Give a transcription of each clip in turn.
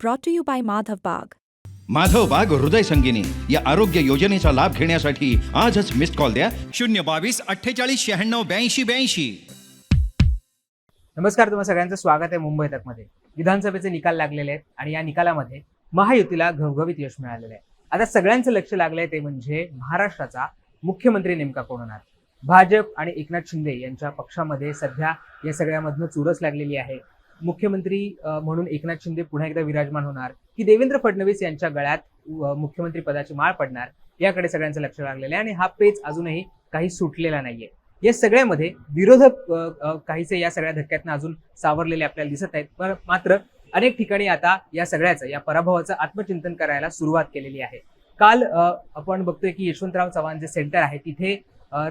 brought to you by Madhav Bagh. Madhav बाग हृदय संगिनी या आरोग्य योजनेचा लाभ घेण्यासाठी आजच मिस्ड कॉल द्या. शून्य बावीस अठ्ठेचाळीस शहाण्णव ब्याऐंशी ब्याऐंशी. नमस्कार तुम्हा सगळ्यांचं स्वागत आहे मुंबई तकमध्ये विधानसभेचे निकाल लागलेले आहेत आणि या निकालामध्ये महायुतीला घवघवीत यश मिळालेलं आहे. आता सगळ्यांचं लक्ष लागलंय ते म्हणजे महाराष्ट्राचा मुख्यमंत्री नेमका कोण होणार? भाजप आणि एकनाथ शिंदे यांच्या पक्षामध्ये सध्या या सगळ्यामधनं चुरस लागलेली आहे. मुख्यमंत्री म्हणून एकनाथ शिंदे पुन्हा एकदा विराजमान होणार की देवेंद्र फडणवीस यांच्या गळ्यात मुख्यमंत्री पदाची माळ पडणार याकडे सगळ्यांचं लक्ष लागलेलं आहे आणि हा पेच अजूनही काही सुटलेला नाहीये. या सगळ्यामध्ये विरोधक काहीसे या सगळ्या धक्क्यातनं अजून सावरलेले आपल्याला दिसत आहेत पण मात्र अनेक ठिकाणी आता या सगळ्याचं या पराभवाचं आत्मचिंतन करायला सुरुवात केलेली आहे. काल आपण बघतोय की यशवंतराव चव्हाण जे सेंटर आहे तिथे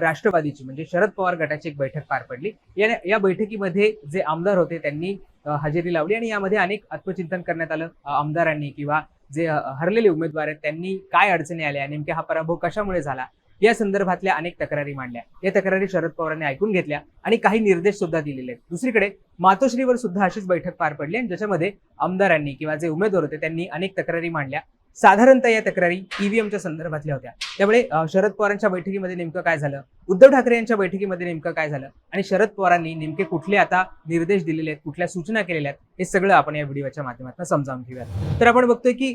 राष्ट्रवादीची म्हणजे शरद पवार गटाची एक बैठक पार पडली. या या बैठकीमध्ये जे आमदार होते त्यांनी हजेरी लावली आणि यामध्ये अनेक आत्मचिंतन करण्यात आलं. आमदारांनी किंवा जे हरलेले उमेदवार आहेत त्यांनी काय अडचणी आल्या नेमक्या हा पराभव कशामुळे झाला? या संदर्भातल्या अनेक तक्रारी मांडल्या. या तक्रारी शरद पवारांनी ऐकून घेतल्या आणि काही निर्देश सुद्धा दिलेले आहेत. दुसरीकडे मातोश्रीवर सुद्धा अशीच बैठक पार पडली आणि ज्याच्यामध्ये आमदारांनी किंवा जे उमेदवार होते त्यांनी अनेक तक्रारी मांडल्या. साधारणतः या तक्रारी ईव्हीएमच्या संदर्भातल्या होत्या. त्यामुळे शरद पवारांच्या बैठकीमध्ये नेमकं काय झालं? उद्धव ठाकरे यांच्या बैठकीमध्ये नेमकं काय झालं? आणि शरद पवारांनी नेमके कुठले आता निर्देश दिलेले आहेत कुठल्या सूचना केलेल्या आहेत हे सगळं आपण या व्हिडिओच्या माध्यमातून समजावून घेऊयात. तर आपण बघतोय की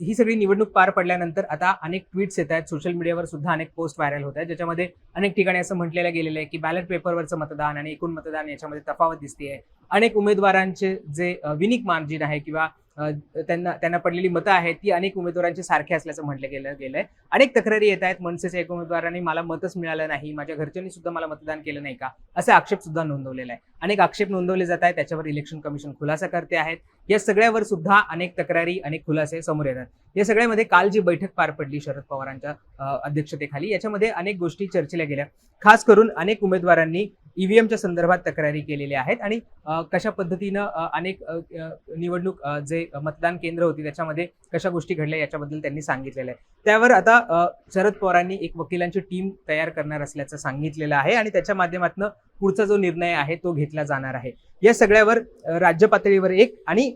ही सगळी निवडणूक पार पडल्यानंतर आता अनेक ट्विट्स येत आहेत सोशल मीडियावर सुद्धा अनेक पोस्ट व्हायरल होत आहेत ज्याच्यामध्ये अनेक ठिकाणी असं म्हटलेलं गेलेलं आहे की बॅलेट पेपरवरचं मतदान आणि एकूण मतदान याच्यामध्ये तफावत दिसते अनेक उमेदवारांचे जे विनिक मार्जिन आहे किंवा त्यांना त्यांना पडलेली मतं आहेत ती अनेक उमेदवारांची सारखी असल्याचं म्हटलं गेलं गेलंय. अनेक तक्रारी येत आहेत मनसेच्या एक उमेदवारांनी मला मतच मिळालं नाही माझ्या घरच्यांनी सुद्धा मला मतदान केलं नाही का? असे आक्षेप सुद्धा नोंदवलेला आहे अनेक आक्षेप नोंदवले जात आहेत त्याच्यावर इलेक्शन कमिशन खुलासा करते आहेत. या सगळ्यावर सुद्धा अनेक तक्रारी अनेक खुलासे समोर येतात. या सगळ्यामध्ये काल जी बैठक पार पडली शरद पवारांच्या अध्यक्षतेखाली याच्यामध्ये अनेक गोष्टी चर्चेला गेल्या. खास करून अनेक उमेदवारांनी ईव्हीएमच्या संदर्भात तक्रारी केलेल्या आहेत आणि कशा पद्धतीनं अनेक निवडणूक जे मतदान केंद्र होती त्याच्यामध्ये कशा गोष्टी घडल्या याच्याबद्दल त्यांनी सांगितलेलं आहे. त्यावर आता शरद पवारांनी एक वकिलांची टीम तयार करणार असल्याचं सांगितलेलं आहे आणि त्याच्या माध्यमातून पुढचा जो निर्णय आहे तो घेतला जाणार आहे. या सगळ्यावर राज्य पातळीवर एक आणि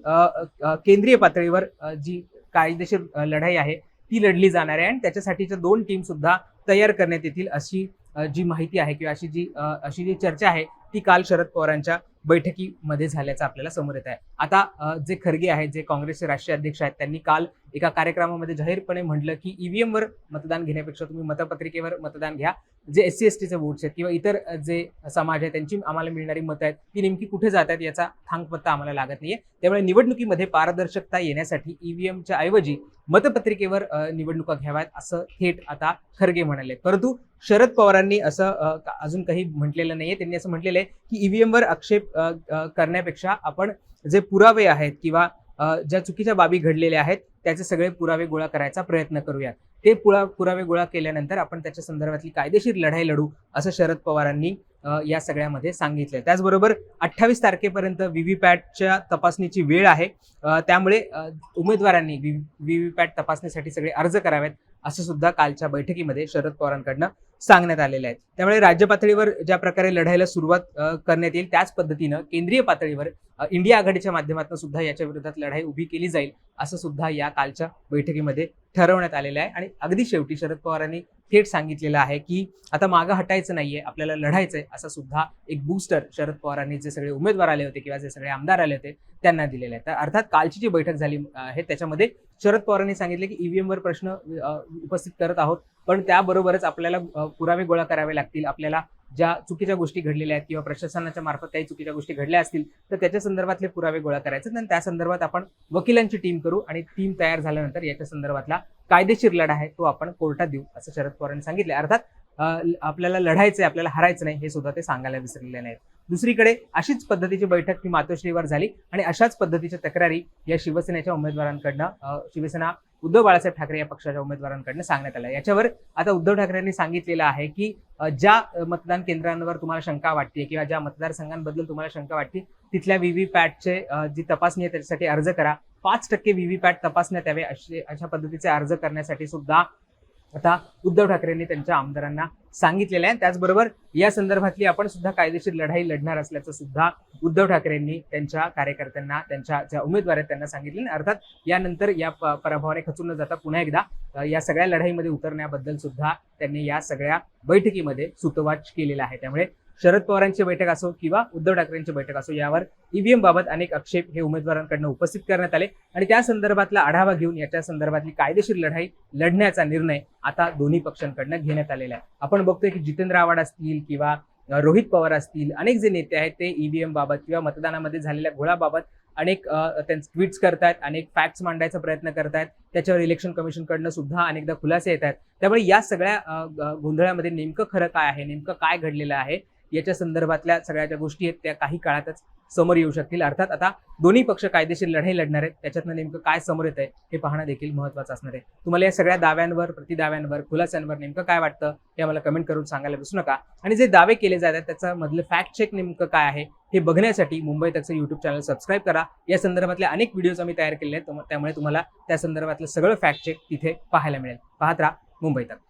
केंद्रीय पातळीवर जी कायदेशीर लढाई आहे ती लढली जाणार आहे आणि त्याच्यासाठीच्या दोन टीम सुद्धा तयार करण्यात येतील अशी जी माहिती आहे किंवा अशी जी अशी जी चर्चा आहे ती काल शरद पवारांच्या बैठकीमध्ये झाल्याचं आपल्याला समोर येत आहे. आता जे खरगे आहेत जे काँग्रेसचे राष्ट्रीय अध्यक्ष आहेत त्यांनी काल एका कार्यक्रमामध्ये जाहीरपणे म्हटलं की ईव्हीएम वर मतदान घेण्यापेक्षा तुम्ही मतपत्रिकेवर मतदान घ्या. जे एस सी एस टीचे वोट्स आहेत किंवा इतर जे समाज आहे त्यांची आम्हाला मिळणारी मतं आहेत ती नेमकी कुठे जात आहेत याचा थांगपत्ता आम्हाला लागत नाहीये. त्यामुळे निवडणुकीमध्ये पारदर्शकता येण्यासाठी ईव्हीएमच्या ऐवजी मतपत्रिकेवर निवडणुका घ्याव्यात असं थेट आता खरगे म्हणाले. परंतु शरद पवारांनी असं अजून काही म्हटलेलं नाहीये. त्यांनी असं म्हटलेलं आहे की ईव्हीएमवर आक्षेप करण्यापेक्षा आपण जे पुरावे आहेत किंवा ज्या चुकीच्या बाबी घडलेल्या आहेत त्याचे सगळे पुरावे गोळा करायचा प्रयत्न करूयात. ते पुरा पुरावे गोळा केल्यानंतर आपण त्याच्या संदर्भातली कायदेशीर लढाई लढू असं शरद पवारांनी या सगळ्यामध्ये सांगितलं त्याचबरोबर अठ्ठावीस तारखेपर्यंत व्हीव्हीपॅटच्या तपासणीची वेळ आहे. त्यामुळे उमेदवारांनी व्हीव्हीपॅट तपासणीसाठी सगळे अर्ज करावेत असं सुद्धा कालच्या बैठकीमध्ये शरद पवारांकडनं सांगण्यात आलेलं आहे. त्यामुळे राज्य पातळीवर ज्या प्रकारे लढायला सुरुवात करण्यात येईल त्याच पद्धतीनं केंद्रीय पातळीवर इंडिया आघाडीच्या माध्यमातून सुद्धा याच्या विरोधात लढाई उभी केली जाईल. असं सुद्धा या कालच्या बैठकीमध्ये ठरवण्यात आलेलं आहे. आणि अगदी शेवटी शरद पवारांनी थेट सांगितलेलं आहे की आता मागं हटायचं नाहीये आपल्याला लढायचंय असा सुद्धा एक बूस्टर शरद पवारांनी जे सगळे उमेदवार आले होते किंवा जे सगळे आमदार आले होते त्यांना दिलेले आहे. तर अर्थात कालची जी बैठक झाली आहे त्याच्यामध्ये शरद पवारांनी सांगितले की ईव्हीएमवर प्रश्न उपस्थित करत आहोत. पण त्याबरोबरच आपल्याला पुरावे गोळा करावे लागतील. आपल्याला ज्या चुकीच्या गोष्टी घडलेल्या आहेत किंवा प्रशासनाच्या मार्फत काही चुकीच्या गोष्टी घडल्या असतील तर त्याच्या संदर्भातले पुरावे गोळा करायचे. आणि त्या संदर्भात आपण वकिलांची टीम करू आणि टीम तयार झाल्यानंतर याच्या संदर्भातला कायदेशीर लढा आहे तो आपण कोर्टात देऊ असं शरद पवारांनी सांगितले अर्थात आपल्याला लढायचं आपल्याला लढायचंय आपल्याला हरायचं नाही हे सुद्धा ते सांगायला विसरलेले नाहीत. दुसरीकडे अशीच पद्धतीची बैठक ही मातोश्रीवर झाली आणि अशाच पद्धतीच्या तक्रारी या शिवसेनेच्या उमेदवारांकडनं शिवसेना उद्धव बाळासाहेब ठाकरे या पक्षाच्या उमेदवारांकडनं सांगण्यात आलं याच्यावर आता उद्धव ठाकरेंनी सांगितलेलं आहे की ज्या मतदान केंद्रांवर तुम्हाला शंका वाटते किंवा ज्या मतदारसंघांबद्दल तुम्हाला शंका वाटते तिथल्या व्हीव्हीपॅटचे जी तपासणी आहे त्याच्यासाठी अर्ज करा. पाच टक्के व्हीव्हीपॅट तपासण्यात यावे असे अशा पद्धतीचे अर्ज करण्यासाठी सुद्धा आता उद्धव ठाकरेंनी त्यांच्या आमदारांना सांगितलेलं आहे. त्याचबरोबर या संदर्भातली आपण सुद्धा कायदेशीर लढाई लढणार असल्याचं सुद्धा उद्धव ठाकरेंनी त्यांच्या कार्यकर्त्यांना त्यांच्या ज्या उमेदवार आहेत त्यांना सांगितले अर्थात यानंतर या पराभवाने खचून न जाता पुन्हा एकदा या सगळ्या लढाईमध्ये उतरण्याबद्दल सुद्धा त्यांनी या सगळ्या बैठकीमध्ये सुतवाच केलेला आहे. त्यामुळे शरद पवारांची बैठक असो किंवा उद्धव ठाकरेंची बैठक असो यावर ईव्हीएम बाबत अनेक आक्षेप हे उमेदवारांकडनं उपस्थित करण्यात आले. आणि त्या संदर्भातला आढावा घेऊन याच्या संदर्भातली कायदेशीर लढाई लढण्याचा निर्णय आता दोन्ही पक्षांकडनं घेण्यात आलेला आहे. आपण बघतोय की जितेंद्र आव्हाड असतील किंवा रोहित पवार असतील अनेक जे नेते आहेत ते ईव्हीएम बाबत किंवा मतदानामध्ये झालेल्या घोळाबाबत अनेक त्यांचे ट्विट्स करतायत अनेक फॅक्ट्स मांडायचा प्रयत्न करतायत. त्याच्यावर इलेक्शन कमिशनकडनं सुद्धा अनेकदा खुलासे येत आहेत त्यामुळे या सगळ्या गोंधळामध्ये नेमकं खरं काय आहे नेमकं काय घडलेलं आहे याच्या संदर्भातल्या सगळ्या ज्या गोष्टी आहेत त्या काही काळातच समोर येऊ शकतील. अर्थात आता दोन्ही पक्ष कायदेशीर लढाई लढणार आहेत. त्याच्यातनं नेमकं काय समोर येत आहे हे पाहणं देखील महत्वाचं असणार आहे. तुम्हाला या सगळ्या दाव्यांवर प्रतिदाव्यांवर खुलास्यांवर नेमकं काय वाटतं हे आम्हाला कमेंट करून सांगायला विसरू नका. आणि जे दावे केले जात आहेत त्याचं मधलं फॅक्ट चेक नेमकं काय आहे हे बघण्यासाठी मुंबई तकचं यूट्यूब चॅनल सबस्क्राईब करा. या संदर्भातले अनेक व्हिडिओज आम्ही तयार केले आहेत त्यामुळे तुम्हाला त्या संदर्भातलं सगळं फॅक्ट चेक तिथे पाहायला मिळेल. पाहत राहा मुंबई तक